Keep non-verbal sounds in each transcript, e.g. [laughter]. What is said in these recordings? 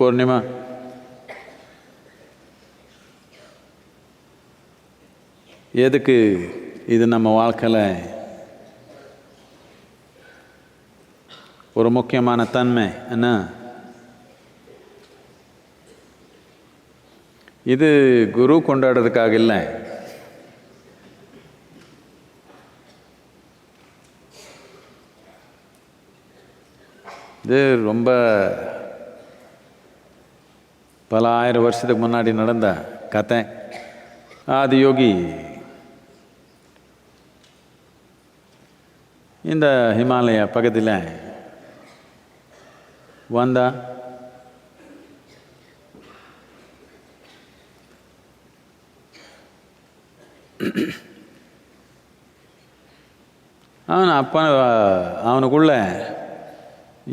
பூர்ணிமா எதுக்கு இது நம்ம வாழ்க்கையில் ஒரு முக்கியமான தன்மை? என்ன? இது குரு கொண்டாடுறதுக்காக இல்லை. இது ரொம்ப பல ஆயிரம் வருஷத்துக்கு முன்னாடி நடந்த கதை. ஆதியோகி இந்த ஹிமாலய பக்கத்தில் வந்தா அவன் அப்போ அவனுக்குள்ள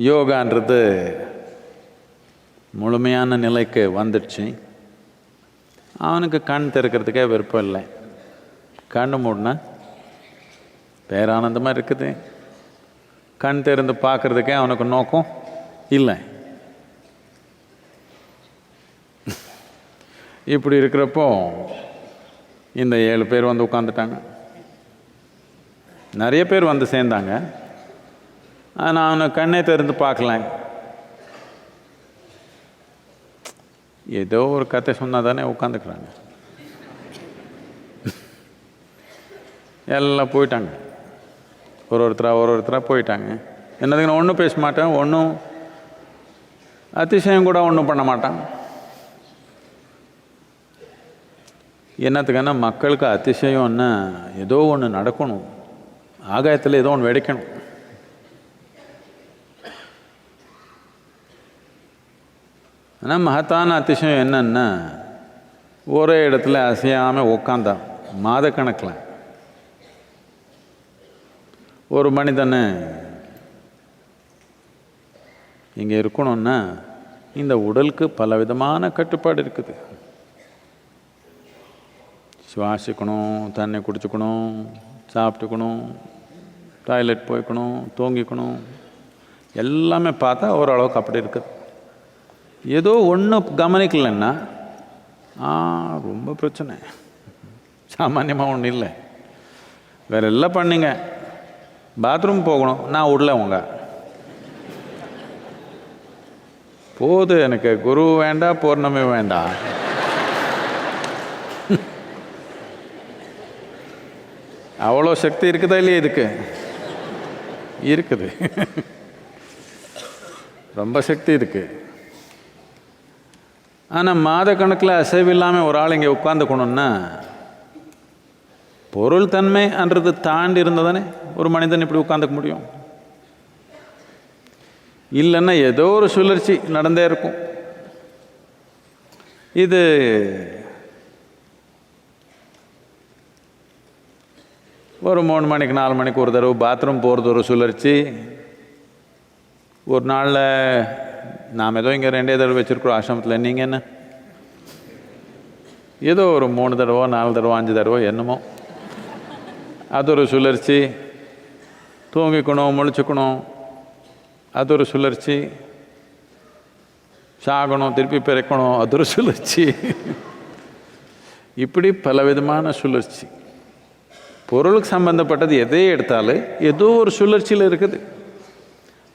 யோகான்றது முழுமையான நிலைக்கு வந்துடுச்சு. அவனுக்கு கண் திறக்கிறதுக்கே விருப்பம் இல்லை. கண் மூடினா பேரானந்தமாக இருக்குது. கண் திறந்து பார்க்குறதுக்கே அவனுக்கு நோக்கம் இல்லை. இப்படி இருக்கிறப்போ இந்த ஏழு பேர் வந்து உட்காந்துட்டாங்க நிறைய பேர் வந்து சேர்ந்தாங்க. ஆனால் அவனை கண்ணே திறந்து பார்க்கல. ஏதோ ஒரு கதை சொன்னால் தானே உட்காந்துக்கிறாங்க. எல்லாம் போயிட்டாங்க. ஒரு ஒருத்தராக ஒரு ஒருத்தராக போயிட்டாங்க. என்னதுக்கு நான் ஒன்றும் பேச மாட்டேன் ஒன்றும் அதிசயம் கூட ஒன்றும் பண்ண மாட்டான். என்னத்துக்குன்னா மக்களுக்கு அதிசயம்னா ஏதோ ஒன்று நடக்கணும். ஆகாயத்தில் ஏதோ ஒன்று வெடிக்கணும். ஆனால் மகத்தான அதிசயம் என்னன்னா ஒரே இடத்துல அசையாமல் உக்காந்தான் மாதக்கணக்கில். ஒரு மனிதனை இங்கே இருக்கணும்னா இந்த உடலுக்கு பல விதமான கட்டுப்பாடு இருக்குது. சுவாசிக்கணும் தண்ணி குடிச்சுக்கணும் சாப்பிட்டுக்கணும் டாய்லெட் போய்க்கணும் தூங்கிக்கணும் எல்லாமே பார்த்தா ஓரளவுக்கு அப்படி இருக்குது. ஏதோ ஒன்று கவனிக்கலைன்னா ஆ ரொம்ப பிரச்சனை. சாமானியமாக ஒன்றும் இல்லை. வேற எல்லாம் பண்ணீங்க. பாத்ரூம் போகணும். நான் விடல உங்க. போது எனக்கு. குரு வேண்டாம் பௌர்ணமி வேண்டாம் அவ்வளோ சக்தி இருக்குதா இல்லையா இதுக்கு? இருக்குது. ரொம்ப சக்தி இருக்குது ஆனால் மாத கணக்கில் அசைவு இல்லாமல் ஒரு ஆள் இங்கே உட்காந்துக்கணும்னா பொருள் தன்மைன்றது தாண்டி இருந்ததானே ஒரு மனிதன் இப்படி உட்காந்துக்க முடியும்? இல்லைன்னா ஏதோ ஒரு சுழற்சி நடந்தே இருக்கும். இது ஒரு மூணு மணிக்கு நாலு மணிக்கு ஒரு தடவை பாத்ரூம் போகிறது ஒரு சுழற்சி. ஒரு நாளில் நாம் ஏதோ இங்கே ரெண்டே தடவை வச்சுருக்குறோம் ஆசிரமத்தில். நீங்கள் என்ன? ஏதோ ஒரு மூணு தடவை நாலு தடவை அஞ்சு தடவை என்னமோ. அது ஒரு சுழற்சி. தூங்கிக்கணும் முழிச்சுக்கணும். அது ஒரு சுழற்சி. சாகணும் திருப்பி பிறக்கணும் அது ஒரு சுழற்சி. இப்படி பலவிதமான சுழற்சி. பொருளுக்கு சம்பந்தப்பட்டது எதை எடுத்தாலும் ஏதோ ஒரு சுழற்சியில் இருக்குது.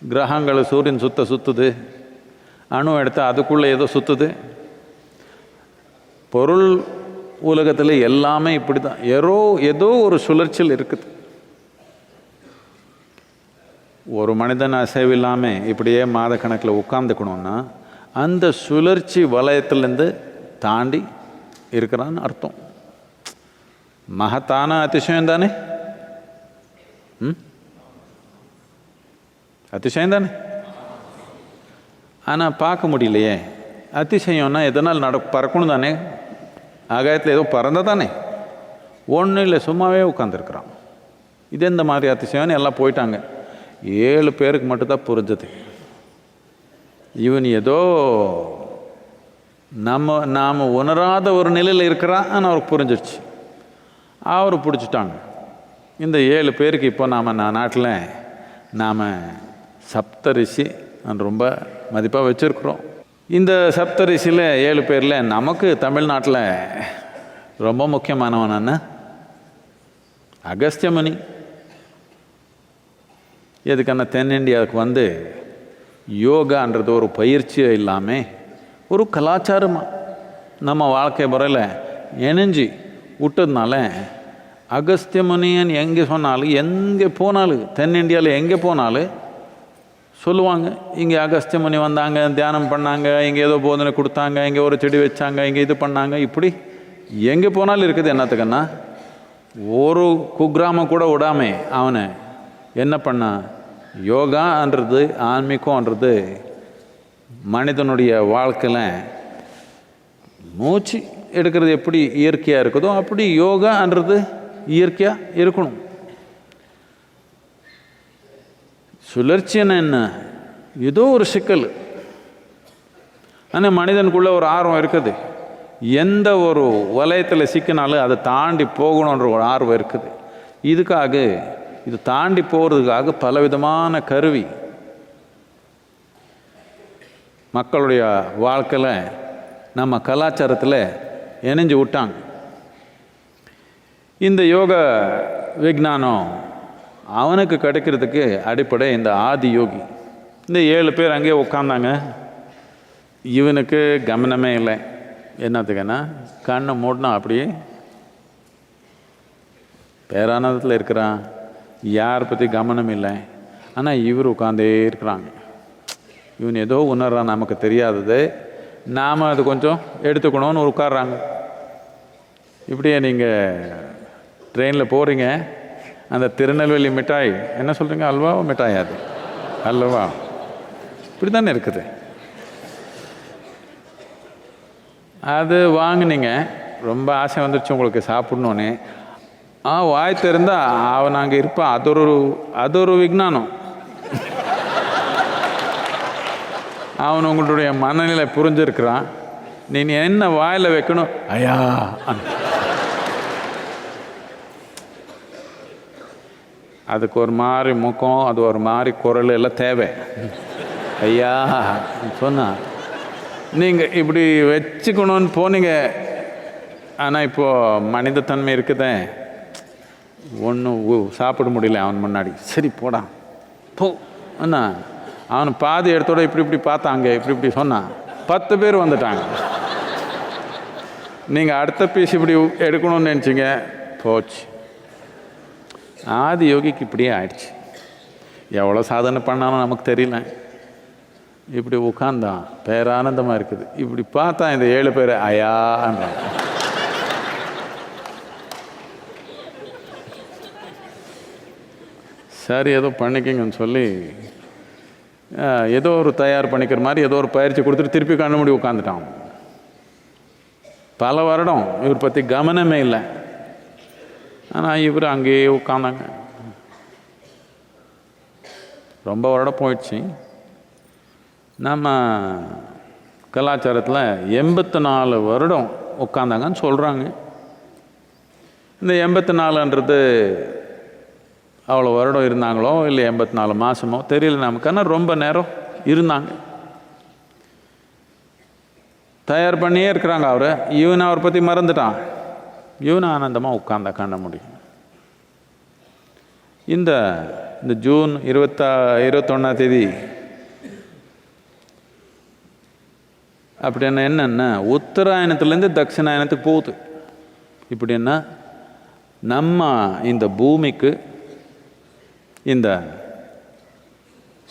கிரகங்கள் சூரியன் சுத்த சுற்றுது அணு எடுத்தால் அதுக்குள்ளே ஏதோ சுற்றுது பொருள் உலகத்தில் எல்லாமே இப்படி தான் ஏதோ ஏதோ ஒரு சுழற்சியில் இருக்குது. ஒரு மனிதன் அசைவில்லாமல் இப்படியே மாதக்கணக்கில் உட்காந்துக்கணும்னா அந்த சுழற்சி வலயத்திலேருந்து தாண்டி இருக்கிறான்னு அர்த்தம். மகத்தான அதிசயம் தானே? ம்? அதிசயம் தானே? ஆனால் பார்க்க முடியலையே. அதிசயம்னா எதனால் நட பறக்கணும் தானே. ஆகாயத்தில் ஏதோ பறந்தால் தானே. ஒன்றும் இல்லை சும்மாவே உட்காந்துருக்குறான் இது எந்த மாதிரி அதிசயம்னு எல்லாம் போயிட்டாங்க. ஏழு பேருக்கு மட்டும்தான் புரிஞ்சது. இவன் ஏதோ நம்ம நாம் உணராத ஒரு நிலையில் இருக்கிறான்னு அவருக்கு புரிஞ்சிடுச்சு அவர் பிடிச்சிட்டாங்க. இந்த ஏழு பேருக்கு இப்போ நாம் நான் நாட்டில் நாம் சப்தரிஷி நான் ரொம்ப மதிப்பாக வச்சுருக்குறோம். இந்த சப்தரிசியில் ஏழு பேரில் நமக்கு தமிழ்நாட்டில் ரொம்ப முக்கியமானவன் என்ன அகஸ்தியமுனி. எதுக்கான தென்னிந்தியாவுக்கு வந்து யோகான்றது ஒரு பயிற்சியோ இல்லாமல் ஒரு கலாச்சாரமாக நம்ம வாழ்க்கை முறையில் இணைஞ்சி விட்டதுனால அகஸ்தியமுனியன் எங்கே சொன்னாலும் எங்கே போனாலும் தென்னிந்தியாவில் எங்கே போனாலும் சொல்லுவாங்க. இங்கே அகஸ்தியமுனி வந்தாங்க தியானம் பண்ணாங்க இங்கே ஏதோ போதனை கொடுத்தாங்க இங்கே ஒரு செடி வச்சாங்க இங்கே இது பண்ணாங்க. இப்படி எங்கே போனாலும் இருக்குது என்னத்துக்குன்னா ஒரு குக்கிராமம் கூட விடாமே அவனை. என்ன பண்ணான் யோகான்றது ஆன்மீகம்ன்றது மனிதனுடைய வாழ்க்கையில் மூச்சு எடுக்கிறது எப்படி இயற்கையாக இருக்குதோ அப்படி யோகான்றது இயற்கையாக இருக்கணும். சுழற்சின்னு என்ன? ஏதோ ஒரு சிக்கல். ஆனால் மனிதனுக்குள்ளே ஒரு ஆர்வம் இருக்குது. எந்த ஒரு வலயத்தில் சிக்கினாலும் அதை தாண்டி போகணுன்ற ஒரு ஆர்வம் இருக்குது. இதுக்காக இது தாண்டி போகிறதுக்காக பலவிதமான கருவி. மக்களுடைய வாழ்க்கையில் நம்ம கலாச்சாரத்தில் இணைஞ்சு விட்டாங்க. இந்த யோக விஜானம் அவனுக்கு கிடைக்கிறதுக்கு அடிப்படை இந்த ஆதி யோகி. இந்த ஏழு பேர் அங்கேயே உட்காந்தாங்க இவனுக்கு கவனமே இல்லை. என்னத்துக்குன்னா கண்ணை மூடினா அப்படியே பேரானந்தத்தில் இருக்கிறான். யாரை பற்றி கவனம் இல்லை. ஆனால் இவர் உட்காந்தே இருக்கிறாங்க. இவன் ஏதோ உணர்றான் நமக்கு தெரியாதது. நாம் அது கொஞ்சம் எடுத்துக்கணும்னு உட்காடுறாங்க இப்படியே நீங்கள் ட்ரெயினில் போகிறீங்க அந்த திருநெல்வேலி மிட்டாய் என்ன சொல்கிறீங்க அல்வா மிட்டாய் அது? அல்லவா இப்படி தானே இருக்குது. அது வாங்கினீங்க. ரொம்ப ஆசை வந்துருச்சு உங்களுக்கு சாப்பிட்ணுன்னு ஆ வாய் திறந்தா அவன் அங்கே இருப்பான். அது ஒரு அது ஒரு விஜானம் அவன் உங்களுடைய மனநிலை புரிஞ்சிருக்கிறான். நீ என்ன வாயில் வைக்கணும்? ஐயா அதுக்கு ஒரு மாதிரி முகம் அது ஒரு மாதிரி குரல் எல்லாம் தேவை. ஐயா சொன்னா. நீங்கள் இப்படி வச்சுக்கணும்னு போனீங்க. ஆனால் இப்போது மனிதத்தன்மை இருக்குதே. ஒன்றும் சாப்பிட முடியல அவன் முன்னாடி. சரி போடான் போ என்ன அவன் பாதி இடத்தோட இப்படி இப்படி பார்த்தாங்க இப்படி இப்படி சொன்னான் பத்து பேர் வந்துட்டாங்க. நீங்கள் அடுத்த பீஸ் இப்படி எடுக்கணும்னு நினச்சிங்க போச்சு. ஆதி யோகிக்கு இப்படியே ஆயிடுச்சு. எவ்வளோ சாதனை பண்ணாலும் நமக்கு தெரியல. இப்படி உட்காந்தான் பேரானந்தமாக இருக்குது. இப்படி பார்த்தா இந்த ஏழு பேர் அயான்றான் சரி ஏதோ பண்ணிக்கிங்கன்னு சொல்லி ஏதோ ஒரு தயார் பண்ணிக்கிற மாதிரி ஏதோ ஒரு பயிற்சி கொடுத்துட்டு திருப்பி கண்ணு மூடி உட்காந்துட்டான் பல வருடம் இவர் பற்றி கவனமே இல்லை. ஆனால் இவர் அங்கேயே உட்காந்தாங்க. ரொம்ப வருடம் போயிடுச்சு. நம்ம கலாச்சாரத்தில் எண்பத்தி நாலு வருடம் உட்காந்தாங்கன்னு சொல்கிறாங்க இந்த எண்பத்தி நாலுன்றது அவ்வளோ வருடம் இருந்தாங்களோ இல்லை எண்பத்தி நாலு மாதமோ தெரியல நமக்கு. ஆனால் ரொம்ப நேரம் இருந்தாங்க. தயார் பண்ணியே இருக்கிறாங்க அவரை. இவன் அவரை பற்றி மறந்துட்டான். இவனை ஆனந்தமாக உட்காந்தா காண முடியும் இந்த இந்த ஜூன் இருபத்தா இருபத்தொன்னாம் தேதி அப்படின்னா என்னென்ன உத்தராயணத்துலேருந்து தட்சிணாயணத்துக்கு போகுது. இப்படின்னா நம்ம இந்த பூமிக்கு இந்த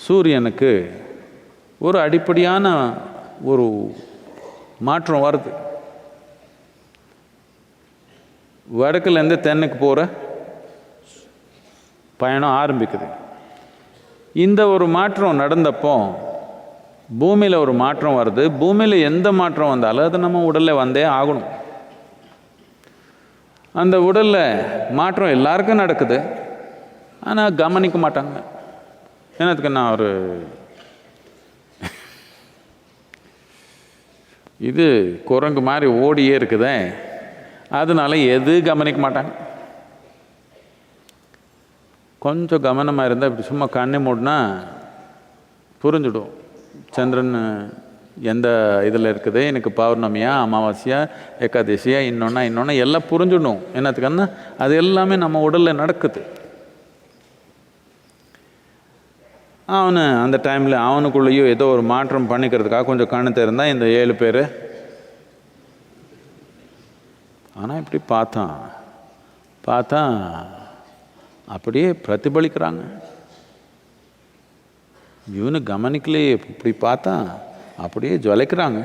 சூரியனுக்கு ஒரு அடிப்படையான ஒரு மாற்றம் வருது. வடக்குலேருந்து தென்னுக்கு போகிற பயணம் ஆரம்பிக்குது. இந்த ஒரு மாற்றம் நடந்தப்போ பூமியில் ஒரு மாற்றம் வருது. பூமியில் எந்த மாற்றம் வந்தாலும் அது நம்ம உடலில் வந்தே ஆகணும். அந்த உடலில் மாற்றம் எல்லாருக்கும் நடக்குது. ஆனால் கவனிக்க மாட்டாங்க. என்னத்துக்கு நான் ஒரு இது குரங்கு மாதிரி ஓடியே இருக்குதே. அதனால எது கவனிக்க மாட்டாங்க. கொஞ்சம் கவனமாக இருந்தால் இப்படி சும்மா கண்ணை மூடினா புரிஞ்சுடும். சந்திரன் எந்த இதில் இருக்குது? எனக்கு பௌர்ணமியா அமாவாசையா ஏகாதசியா இன்னொன்னா இன்னொன்னா எல்லாம் புரிஞ்சிடணும் என்னத்துக்குன்னா அது எல்லாமே நம்ம உடலில் நடக்குது. அவனு அந்த டைமில் அவனுக்குள்ளேயும் ஏதோ ஒரு மாற்றம் பண்ணிக்கிறதுக்காக கொஞ்சம் கண்ணு திறந்தா இந்த ஏழு பேர் ஆனால் இப்படி பார்த்தான் பார்த்தா அப்படியே பிரதிபலிக்கிறாங்க. இவனு கவனிக்கலையே இப்படி பார்த்தா அப்படியே ஜொலைக்கிறாங்க.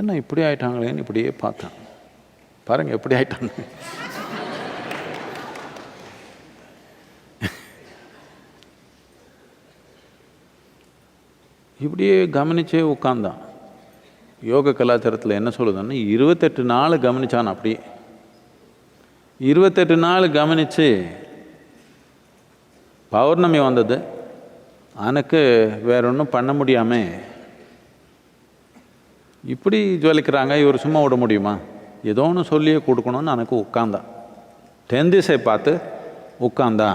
என்ன இப்படி ஆயிட்டாங்களேன்னு இப்படியே பார்த்தான் பாருங்க எப்படி ஆயிட்டாங்க. இப்படியே கவனிச்சே உட்காந்தான் யோக கலாச்சாரத்தில் என்ன சொல்லுதுன்னா இருபத்தெட்டு நாள் கவனித்தான் அப்படியே இருபத்தெட்டு நாள் கவனித்து பௌர்ணமி வந்தது. எனக்கு வேற ஒன்றும் பண்ண முடியாமல் இப்படி ஜொலிக்கிறாங்க இவர் சும்மா விட முடியுமா? ஏதோ ஒன்று சொல்லியே கொடுக்கணும்னு எனக்கு உட்காந்தான். தென் திசை பார்த்து உட்காந்தா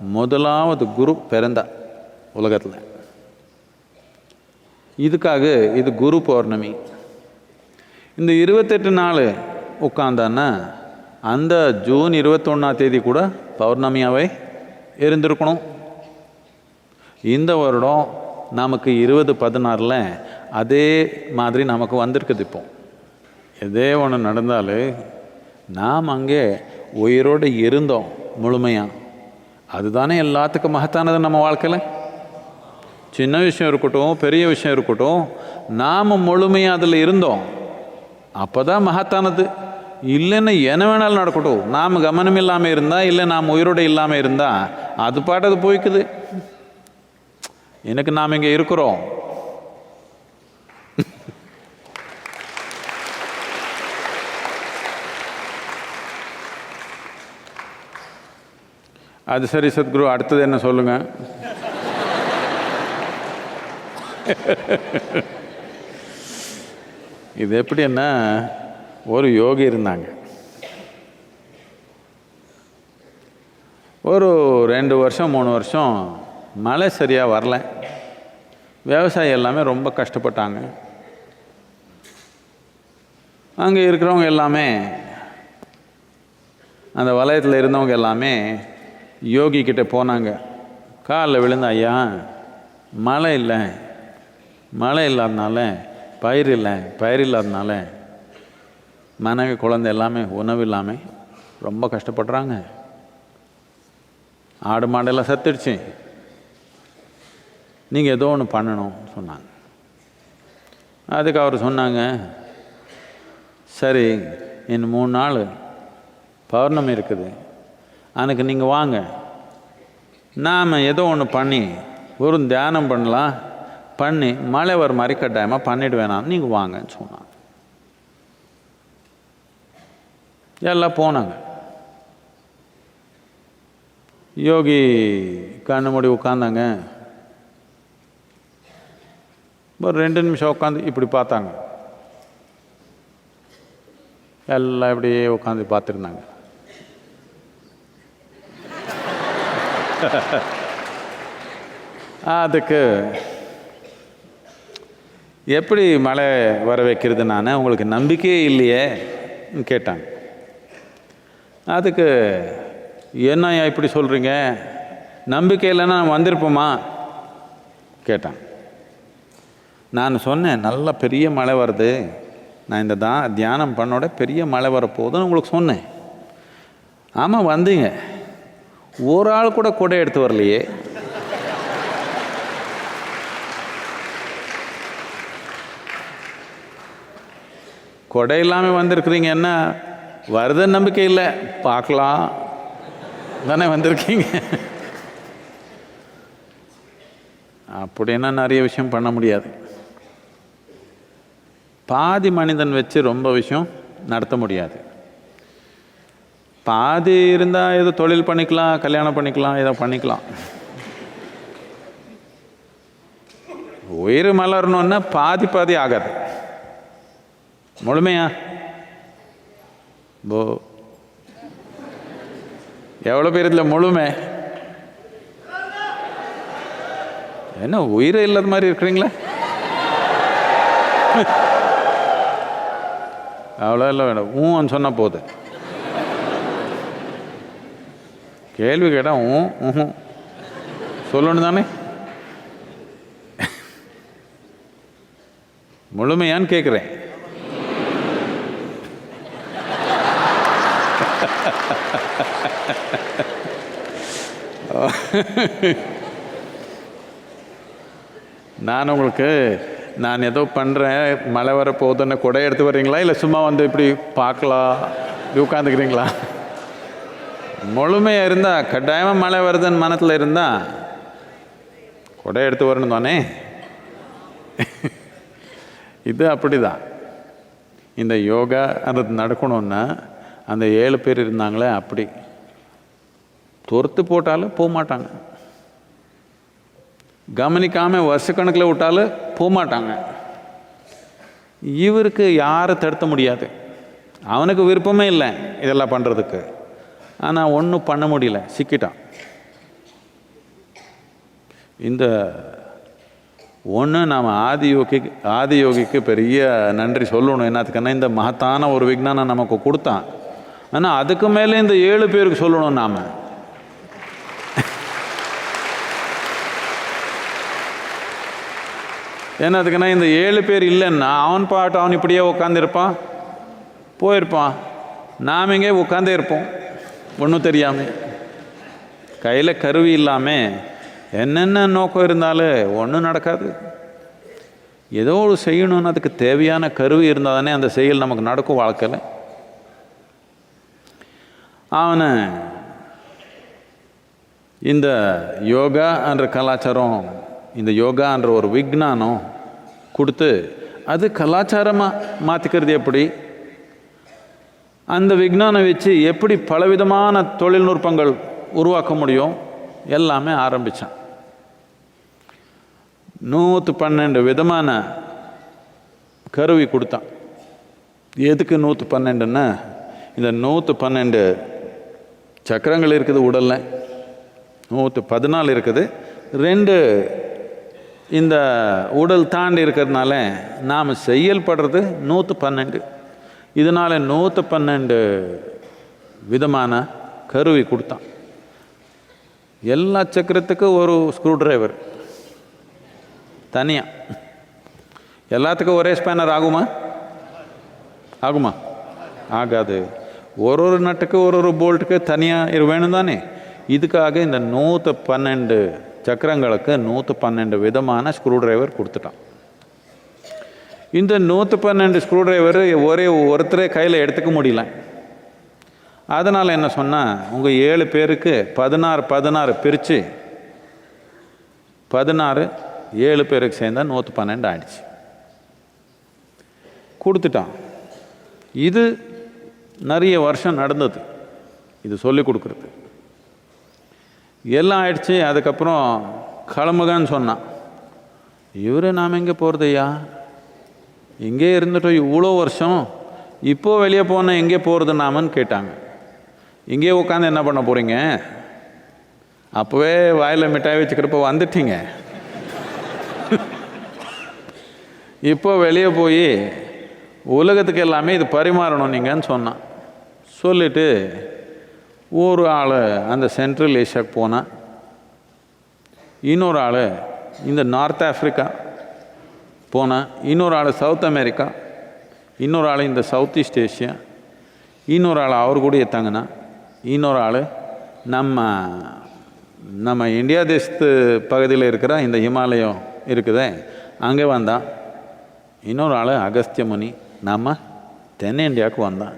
முதலாவது குரு பிறந்தா உலகத்தில். இதுக்காக இது குரு பௌர்ணமி. இந்த இருபத்தெட்டு நாள் உட்காந்தான்னா அந்த ஜூன் இருபத்தொன்னாம் தேதி கூட பௌர்ணமியாவே இருந்திருக்கணும். இந்த வருடம் நமக்கு இருபது பதினாறில் அதே மாதிரி நமக்கு வந்திருக்குது இப்போ. எதே ஒன்று நடந்தாலும் நாம் அங்கே உயிரோடு இருந்தோம் முழுமையாக அதுதானே எல்லாத்துக்கும் மகத்தானது நம்ம வாழ்க்கையில்? சின்ன விஷயம் இருக்கட்டும் பெரிய விஷயம் இருக்கட்டும் நாம் முழுமையாக அதில் இருந்தோம். அப்போ தான் மகத்தானது. இல்லைன்னு என்ன வேணாலும் நடக்கட்டும். நாம் கவனம் இல்லாமல் இருந்தால் இல்லை நாம் உயிரோடு இல்லாமல் இருந்தால் அது பாட்டது போய்க்குது. எனக்கு நாம் இங்கே இருக்கிறோம். அது சரி சத்குரு அடுத்தது என்ன சொல்லுங்கள் [laughs] இது எப்படின்னா ஒரு யோகி இருந்தாங்க. ஒரு ரெண்டு வருஷம் மூணு வருஷம் மழை சரியாக வரல. விவசாயம் எல்லாமே ரொம்ப கஷ்டப்பட்டாங்க. அங்கே இருக்கிறவங்க எல்லாமே அந்த வலயத்தில் இருந்தவங்க எல்லாமே யோகி போனாங்க. காலில் விழுந்த ஐயா மழை இல்லை. மழை இல்லாதனால பயிர் இல்லை பயிர் இல்லாதனால மனைவி குழந்தை எல்லாமே உணவு இல்லாமல் ரொம்ப கஷ்டப்படுறாங்க. ஆடு மாடெல்லாம் செத்துடுச்சு. நீங்கள் ஏதோ ஒன்று பண்ணணும் சொன்னாங்க. அதுக்கு அவர் சொன்னாங்க சரி இன்னும் மூணு நாள் பௌர்ணமி இருக்குது. அதுக்கு நீங்கள் வாங்க. நாம் ஏதோ ஒன்று பண்ணி ஒரு தியானம் பண்ணலாம். பண்ணி மழை வர மாதிரி கட்டாயமாக பண்ணிடுவேன்? நான் நீங்கள் வாங்கன்னு சொன்னாங்க. எல்லாம் போனாங்க. யோகி கண்ணு மூடி உட்காந்தாங்க ஒரு ரெண்டு நிமிஷம் உட்காந்து இப்படி பார்த்தாங்க. எல்லாம் இப்படியே உட்காந்து பார்த்துருந்தாங்க. [laughs] அதுக்கு எப்படி மழை வர வைக்கிறது நான்? உங்களுக்கு நம்பிக்கையே இல்லையே? கேட்டாங்க. அதுக்கு என்னய்யா இப்படி சொல்கிறீங்க நம்பிக்கை இல்லைன்னா நான் வந்திருப்போமா? கேட்டான் நான் சொன்னேன் நல்ல பெரிய மழை வருது. நான் இந்த தா தியானம் பண்ணோட பெரிய மழை வரப்போகுதுன்னு உங்களுக்கு சொன்னேன். ஆமாம் வந்தீங்க. ஒரு ஆள் கூட கொடை எடுத்து வரலையே. கொடை இல்லாமல் வந்திருக்கிறீங்க என்ன? வருத நம்பிக்கை இல்லை. பார்க்கலாம். தானே வந்திருக்கீங்க. அப்படின்னா நிறைய விஷயம் பண்ண முடியாது. பாதி மனிதன் வச்சு ரொம்ப விஷயம் நடத்த முடியாது. பாதி இருந்தால் ஏதோ தொழில் பண்ணிக்கலாம் கல்யாணம் பண்ணிக்கலாம் ஏதோ பண்ணிக்கலாம். உயிர் மலரணுன்னா பாதி பாதி ஆகாது. முழுமையா? போ. எவ்வளோ பேர் இதில் முழுமை? என்ன உயிரே இல்லாத மாதிரி இருக்கிறீங்களா? அவ்வளோ இல்லை வேணும். ஊன்னு சொன்னால் போதும். கேள்வி கேட்டால் ஊ ஊஹும் சொல்லணும் தானே? முழுமையான்னு கேட்குறேன் [laughs] நான் உங்களுக்கு நான் ஏதோ பண்ணுறேன் மழை வர போதுன்னு கொடை எடுத்து வர்றீங்களா? இல்லை சும்மா வந்து இப்படி பார்க்கலாம் இப்படி உட்காந்துக்கிறீங்களா? முழுமையாக இருந்தால் கட்டாயமாக மழை வருதுன்னு மனத்தில் இருந்தால் கொடை எடுத்து வரணும் தானே? [laughs] இது அப்படிதான். இந்த யோகா அது நடக்கணும்னா அந்த ஏழு பேர் இருந்தாங்களே அப்படி. துரத்து போட்டாலும் போக மாட்டாங்க கவனிக்காமல் வருஷக்கணக்கில் விட்டாலும் போக மாட்டாங்க இவருக்கு யாரை தடுத்த முடியாது. அவனுக்கு விருப்பமே இல்லை இதெல்லாம் பண்ணுறதுக்கு ஆனால் ஒன்றும் பண்ண முடியல சிக்கிட்டான். இந்த ஒன்று நாம் ஆதியோகி ஆதியோகிக்கு பெரிய நன்றி சொல்லணும். என்னத்துக்குன்னா இந்த மகத்தான ஒரு விஞ்ஞானம் நமக்கு கொடுத்தான். ஆனால் அதுக்கு மேலே இந்த ஏழு பேருக்கு சொல்லணும் நாம். ஏன்னா அதுக்குன்னா இந்த ஏழு பேர் இல்லைன்னா அவன் பாட்டு அவன் இப்படியே உட்காந்துருப்பான் போயிருப்பான். நாம் எங்கே உட்காந்தே இருப்போம். ஒன்றும் தெரியாமல் கையில் கருவி இல்லாமல் என்னென்ன நோக்கம் இருந்தாலும் ஒன்றும் நடக்காது. ஏதோ ஒரு செய்யணும்னு அதுக்கு தேவையான கருவி இருந்தால் தானே அந்த செயல் நமக்கு நடக்கும் வாழ்க்கையில். அவனை இந்த யோகா என்ற கலாச்சாரம் இந்த யோகா என்ற ஒரு விஜானம் கொடுத்து அது கலாச்சாரமாக மாற்றிக்கிறது எப்படி? அந்த விஜானம் வச்சு எப்படி பலவிதமான தொழில்நுட்பங்கள் உருவாக்க முடியும்? எல்லாமே ஆரம்பித்தான் நூற்று பன்னெண்டு விதமான கருவி கொடுத்தான். எதுக்கு நூற்று பன்னெண்டுன்னா இந்த நூற்று பன்னெண்டு சக்கரங்கள் இருக்குது உடலில். நூற்று பதினாலு இருக்குது. ரெண்டு இந்த உடல் தாண்டி இருக்கிறதுனால நாம் செயல்படுறது நூற்று பன்னெண்டு. இதனால் நூற்று பன்னெண்டு விதமான கருவி கொடுத்தான். எல்லா சக்கரத்துக்கும் ஒரு ஸ்க்ரூ டிரைவர் தனியாக எல்லாத்துக்கும் ஒரே ஸ்பேனர் ஆகுமா? ஆகுமா? ஆகாது. ஒரு ஒரு நட்டுக்கு ஒரு ஒரு போல்ட்டுக்கு தனியாக வேணும் தானே இதுக்காக இந்த நூற்று பன்னெண்டு சக்கரங்களுக்கு நூற்று பன்னெண்டு விதமான ஸ்க்ரூ டிரைவர் கொடுத்துட்டான். இந்த நூற்று பன்னெண்டு ஸ்க்ரூ டிரைவர் ஒரே ஒருத்தரே கையில் எடுத்துக்க முடியல. அதனால் என்ன சொன்னால் உங்கள் ஏழு பேருக்கு பதினாறு பதினாறு பிரித்து பதினாறு ஏழு பேருக்கு சேர்ந்தால் நூற்று பன்னெண்டு ஆயிடுச்சு. கொடுத்துட்டான். இது நிறைய வருஷம் நடந்தது. இது சொல்லி கொடுக்குறது. எல்லாம் ஆயிடுச்சு அதுக்கப்புறம் கிளம்புகன்னு சொன்னான். இவர் நாம் எங்கே போகிறதையா இங்கே இருந்துட்டோம் இவ்வளோ வருஷம். இப்போ வெளியே போனால் எங்கே போகிறது நாமன்னு கேட்டாங்க. இங்கே உட்காந்து என்ன பண்ண போகிறீங்க அப்போவே வாயில் மிட்டாய் வச்சுக்கிறப்ப வந்துட்டீங்க. இப்போ வெளியே போய் உலகத்துக்கு எல்லாமே இது பரிமாறணும் நீங்கன்னு சொன்னான். சொல்லிவிட்டு ஒரு ஆள் அந்த சென்ட்ரல் ஏஷியாவுக்கு போனான் இன்னொரு ஆள் இந்த நார்த் ஆஃப்ரிக்கா போனான் இன்னொரு ஆள் சவுத் அமெரிக்கா இன்னொரு ஆள் இந்த சவுத் ஈஸ்ட் ஏஷியா இன்னொரு ஆள் அவர் கூட தங்கினான் இன்னொரு ஆள் நம்ம நம்ம இந்தியா தேசத்து பகுதியில் இருக்கிற இந்த ஹிமாலயம் இருக்குதே அங்கே வந்தான் இன்னொரு ஆள் அகஸ்திய முனி நம்ம தென்னிந்தியாவுக்கு வந்தான்.